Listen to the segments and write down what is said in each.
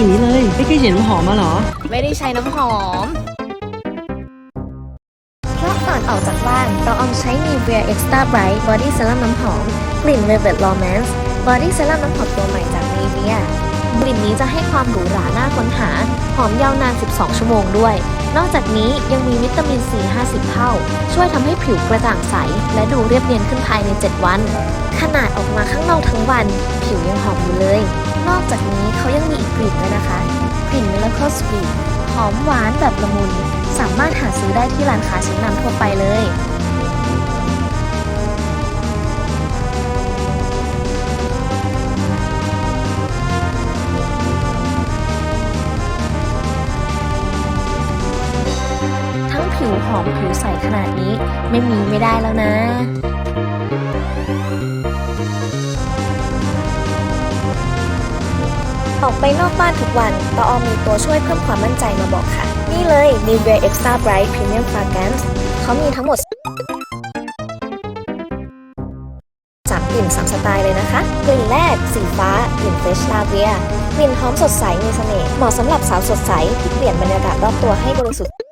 ลิ่นนี้เลยไม่เคยเห็นน้ำหอมมาเหรอ ไม่ได้ใช้น้ำหอม เพราะก่อนออกจากบ้านเราออมใช้ Nivea Extra Bright Body Serum น้ำหอม กลิ่น Velvet Romance Body Serum น้ำหอมตัวใหม่จาก Nivea กลิ่นนี้จะให้ความหรูหราน่าค้นหา หอมยาวนาน 12 ชั่วโมงด้วย นอกจากนี้ยังมีวิตามินซี 50 เท่า ช่วยทำให้ผิวกระจ่างใส และดูเรียบเนียนขึ้นภายใน 7 วัน ขนาดออกมาข้างนอกทั้งวัน ผิวยังหอมอยู่เลย นอกจากนี้เขายังมีอีกกลิ่นด้วยนะคะ กลิ่น Miracle Sweet หอมหวานแบบละมุน สามารถหาซื้อได้ที่ร้านค้าชั้นนำทั่วไปเลยทั้งผิวหอมผิวใสขนาดนี้ไม่มีไม่ได้แล้วนะ ออกไปนอกบ้านทุกวันตออมีตัวช่วยเพิ่มความมั่นใจมาบอกค่ะ นี่เลย Nivea Extra Bright Premium Fragrance เขามีทั้งหมดสามกลิ่นสามสไตล์เลยนะคะ กลิ่นแรก สีฟ้ากลิ่น Fresh Lavia กลิ่นหอมสดใสมีเสน่ห์เหมาะสำหรับสาวสดใสที่เปลี่ยนบรรยากาศรอบตัวให้บริสุทธิ์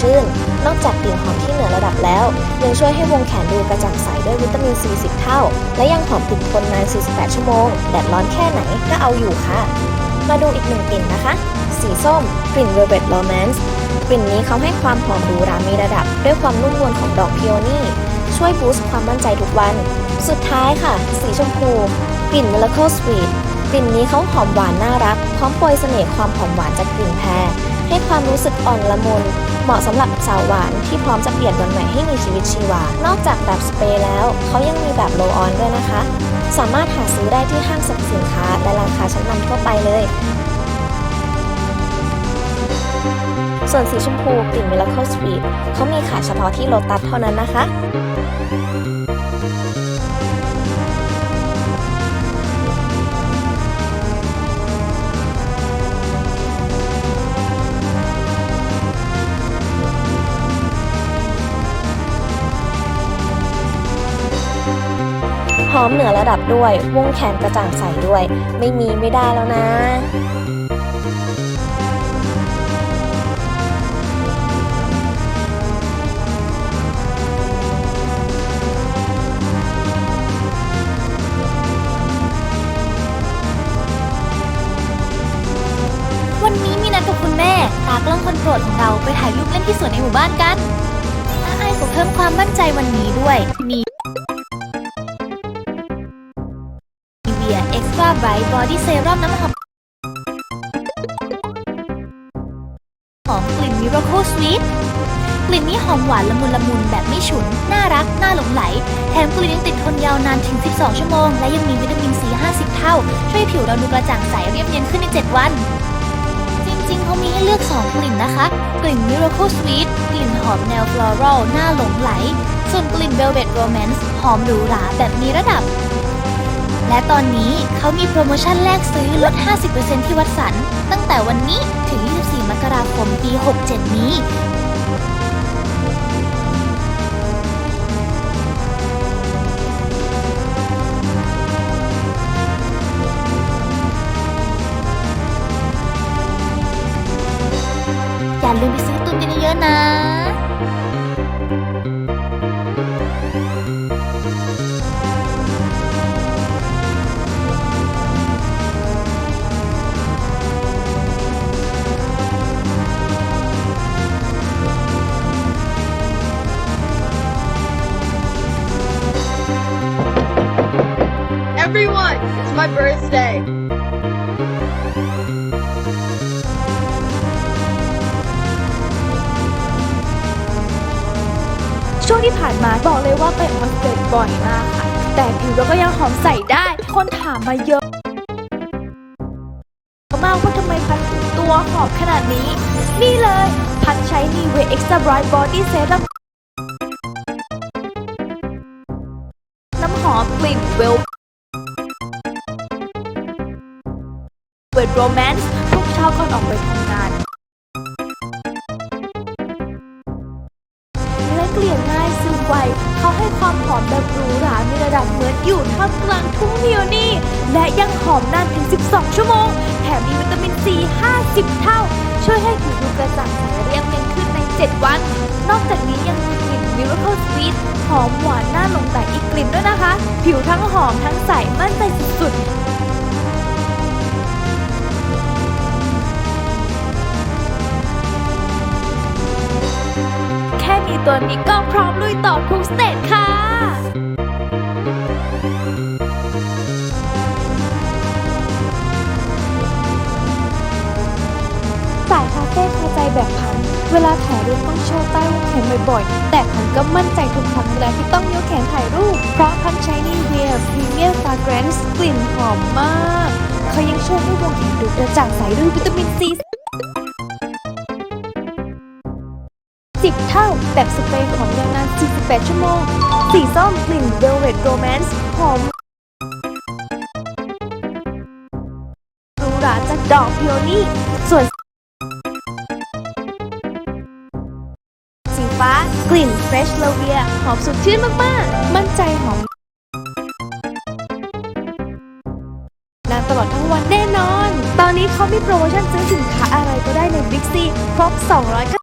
ชื่น นอกจากกลิ่นหอมที่เหนือระดับแล้ว ยังช่วยให้วงแขนดูกระจ่างใสด้วยวิตามินซี10เท่า และยังหอมติดทนนาน 48 ชั่วโมง แดดร้อนแค่ไหนก็เอาอยู่ค่ะ มาดูอีกหนึ่งกลิ่นนะคะ สีส้ม กลิ่น Velvet Romance กลิ่นนี้เขาให้ความหอมหรูรามีระดับ ด้วยความนุ่มนวลของดอกพิโอนี่ช่วยบูสต์ความมั่นใจทุกวัน สุดท้ายค่ะ สีชมพู กลิ่น Miracle Sweet กลิ่นนี้เขาหอมหวานน่ารัก พร้อมโปรยเสน่ห์ความหอมหวานจากกลิ่นแพร ให้ความรู้สึกอ่อนละมุน เหมาะสำหรับสาวหวานที่พร้อมจะเปลี่ยนวันใหม่ให้มีชีวิตชีวา นอกจากแบบสเปรย์แล้ว เขายังมีแบบโลออนด้วยนะคะ สามารถหาซื้อได้ที่ห้างสรรพสินค้า และร้านค้าชั้นนำทั่วไปเลย ส่วนสีชมพูกลิ่น Miracle Sweet เขามีขายเฉพาะที่โลตัสเท่านั้นนะคะ อมเหนือระดับด้วยวงแขนกระจ่างใสด้วย ไม่มีไม่ได้แล้วนะ Extra Bright Body Serum น้ำหอมหอมกลิ่น Miracle Sweet กลิ่นนี้หอมหวานละมุนละมุนแบบไม่ฉุน น่ารัก น่าหลงไหล แถมกลิ่นยังติดทนยาวนานถึง 12 ชั่วโมง และยังมีวิตามินซี 50 เท่า ช่วยผิวเราดูกระจ่างใสเรียบเนียนขึ้นใน 7 วัน จริงๆ เขามีให้เลือก 2 กลิ่นนะคะ กลิ่น Miracle Sweet กลิ่นหอมแนว floral น่าหลงไหล ส่วนกลิ่น Velvet Romance หอมหรูหราแบบมีระดับ และตอนนี้เขามีโปรโมชั่นแลกซื้อลด 50%ที่วัดสัน ตั้งแต่วันนี้ถึง 24 มกราคม ปี 67 นี้อย่าลืมไปซื้อตุนกันเยอะๆนะ my birthday. ช่วงที่ผ่านมาบอกเลยว่าเป็นวันเกิดบ่อยมากค่ะ แต่ผิวเราก็ยังหอมใสได้ คนถามมาเยอะ มากว่าทำไมพันถึงตัวหอมขนาดนี้ นี่เลย พันใช้ Nivea Extra Bright Body Serum น้ วิดโรแมนต์ทุกเช้าก่อนออกไปทำงานเนื้อเกลี่ยง่ายซึมไวเขาให้ความหอมแบบหรูหรามีระดับเหมือนอยู่ท่ามกลางทุ่งเมียวนี่ และยังหอมนานถึง 12 ชั่วโมง แถมมีวิตามินซี50 เท่า ช่วยให้ผิวดูกระจ่างใสเรียบเนียนขึ้นใน 7 วัน นอกจากนี้ยังมีกลิ่นมิราเคิลสวีทหอมหวานน่าหลงใหลอีกกลิ่นด้วยนะคะ ผิวทั้งหอมทั้งใสมั่นใจสุด มีตัวนี้ก็พร้อมลุยต่อทุกสเตจค่ะ สายคาเฟ่พอใจแบบพัน เวลาถ่ายรูปต้องโชว์ใต้วงแขนบ่อยๆ แต่พันก็มั่นใจทุกครั้งเวลาที่ต้องยกแขนถ่ายรูป เพราะพันใช้นีเวียพรีเมียมฟาเกรนซ์กลิ่นหอมมาก เขายังช่วยให้วงแขนดูกระจ่างใสด้วยวิตามินซีาแบบสเปรย์หอมยาวนาน 48 ชั่วโมง สีส้มกลิ่น Velvet Romance หอมรูหราจากดอกพิโอนี่ ส่วน สีฟ้ากลิ่น Fresh l a v i a หอมสดชื่นมาก ๆ มั่นใจหอมนานตลอดทั้งวันแน่นอน ตอนนี้เขามีโปรโมชั่นซื้อสินค้าอะไรก็ได้ใน Big C ครบ200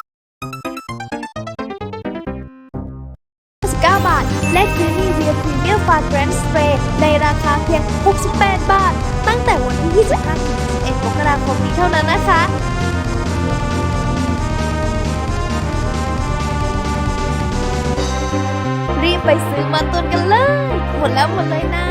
และซื้อนีเวียพรีเมียมฟาแกรนสเปรย์ในราคาเพียง 68 บาท ตั้งแต่วันที่ 25ถึง31มกราคมนี้เท่านั้นนะคะรีบไปซื้อมาตุนกันเลย หมดแล้วหมดเลยนะ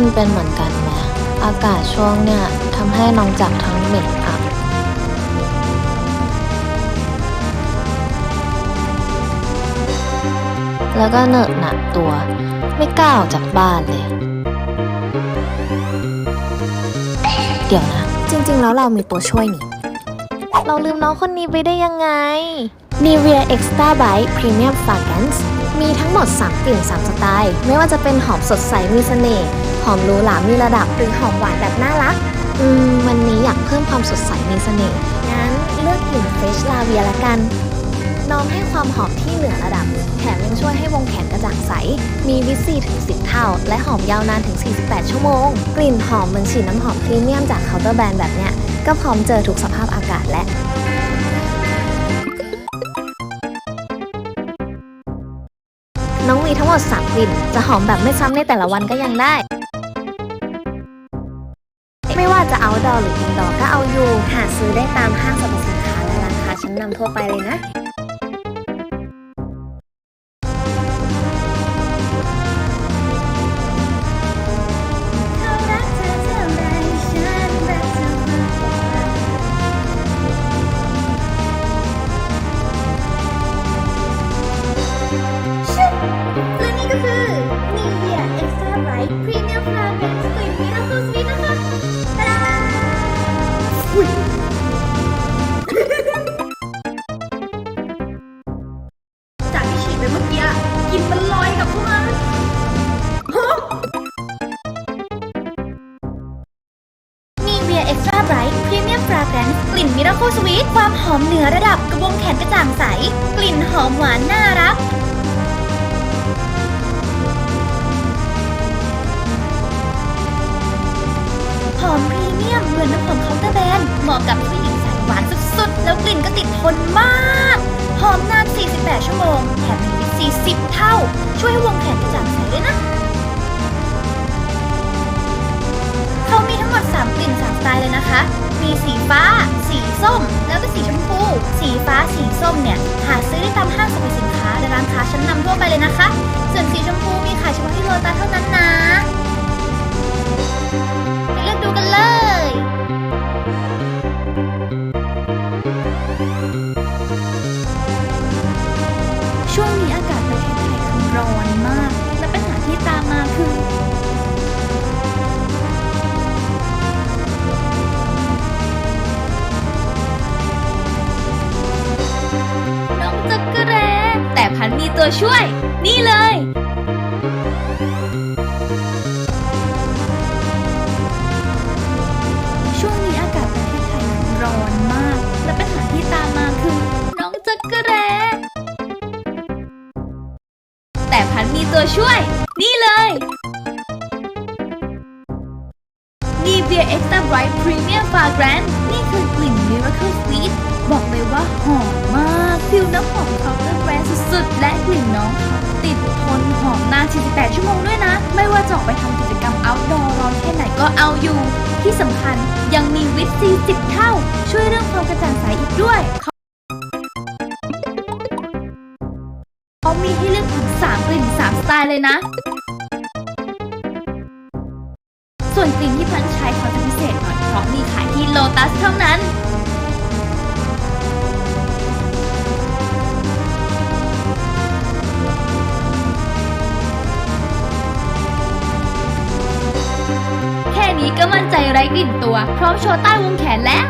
คนเป็นเหมือนกันไหมอากาศช่วงเนี่ยทำให้น้องจักรทั้งเหม็นอับแล้วก็เหนอะหนักตัว ไม่กล้าออกจากบ้านเลย เดี๋ยวนะ จริง ๆ แล้วเรามีตัวช่วยนี่ เราลืมน้องคนนี้ไปได้ยังไง Nivea Extra Bright Premium Fragrance มีทั้งหมด 3 กลิ่น 3 สไตล์ ไม่ว่าจะเป็นหอมสดใสมีเสน่ห์ หอมหรูหรามีระดับ หรือหอมหวานแบบน่ารัก อืม วันนี้อยากเพิ่มความสดใสมีเสน่ห์ งั้นเลือกกลิ่น Fresh Lavia ละกัน น้องให้ความหอมที่เหนือระดับ แถมยังช่วยให้วงแขนกระจ่างใส มีวิตซีถึง 10 เท่า และหอมยาวนานถึง 48 ชั่วโมง กลิ่นหอมเหมือนฉีดน้ำหอมพรีเมียมจากเคาน์เตอร์แบรนด์แบบเนี้ย ก็พร้อมเจอทุกสภาพอากาศและ หมด3กลิ่น จะหอมแบบไม่ซ้ำในแต่ละวันก็ยังได้ ไม่ว่าจะ outdoor หรือ indoor ก็เอาอยู่ หาซื้อได้ตามห้างสรรพสินค้าและร้านค้าชั้นนำทั่วไปเลยนะและ 10 เท่า ช่วยวงแขนกะจ่างใสด้วยนะ เขามีทั้งหมด 3 กลิ่น3สไตล์เลยนะคะ มีสีฟ้า สีส้ม แล้วก็สีชมพู สีฟ้าสีส้มเนี่ย หาซื้อได้ตามห้างสรรพสินค้าและร้านค้าชั้นนำทั่วไปเลยนะคะ ส่วนสีชมพูมีขายเฉพาะที่โลตัสเท่านั้นนะไปเลือกดูกันเลย มีตัวช่วย นี่เลย ช่วงนี้อากาศประเทศไทยร้อนมาก และปัญหาที่ตามมาคือ น้องจักรแรแต่พันมีตัวช่วย นี่เลย Nivea Extra Bright Premium Fragrance นี่คือกลิ่น Miracle Sweet บอกเลยว่าหอมมากฟิลน้ำหอมเคาน์เตอร์แบรนด์สุดๆ และกลิ่นน้องเขาติดทนหอมนาน 48 ชั่วโมงด้วยนะ ไม่ว่าจะออกไปทำกิจกรรม outdoor ร้อนแค่ไหนก็เอาอยู่ ที่สำคัญยังมีวิตซี10 เท่า ช่วยเรื่องความกระจ่างใสอีกด้วยเขามีให้เลือกถึง 3 กลิ่น 3 สไตล์เลยนะส่วนกลิ่นที่พันใช้เขาจะพิเศษหน่อยเพราะมีขายที่โลตัสเท่านั้น ก็มั่นใจไร้กลิ่นตัว พร้อมโชว์ใต้วงแขนแล้ว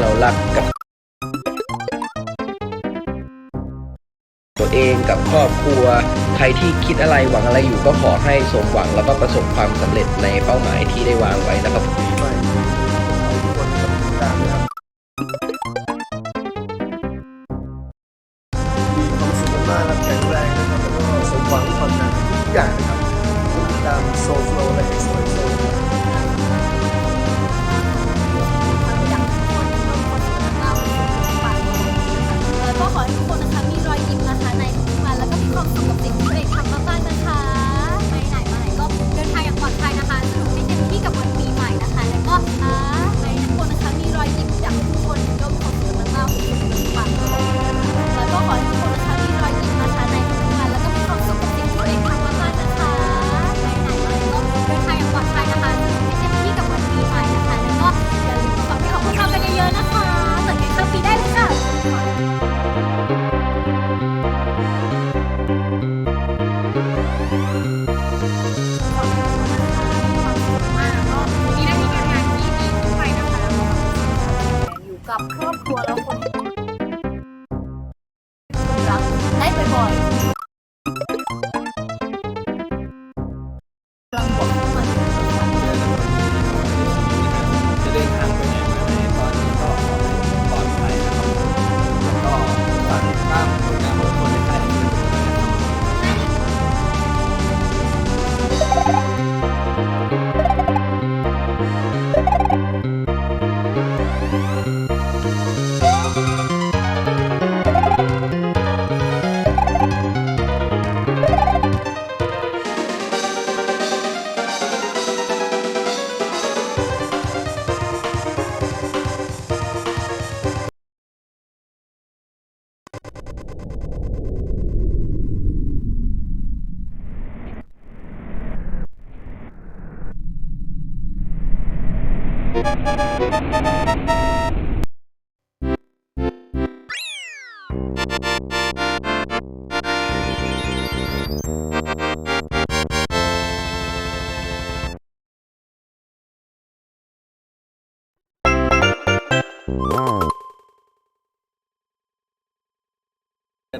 เรารักกับ ตัวเองกับครอบครัว ใครที่คิดอะไรหวังอะไรอยู่ก็ขอให้สมหวังแล้วก็ประสบความสำเร็จในเป้าหมายที่ได้วางไว้นะครับ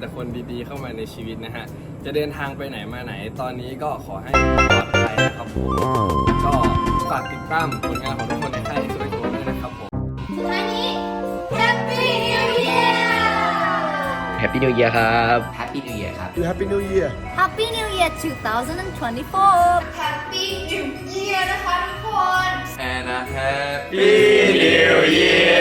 แต่คนดีๆเข้ามาในชีวิตนะฮะ จะเดินทางไปไหนมาไหน ตอนนี้ก็ขอให้ปลอดภัยนะครับผมก็ฝากติดตามผลงานของทุกคนในค่ายที่ยผมด้วยนะครับผมสุดท้ายนี้ Happy New Year Happy New Year ครับ Happy New Year ครับ Happy New Year Happy New Year 2024 Happy New Year นะคะทุกคน And a Happy New Year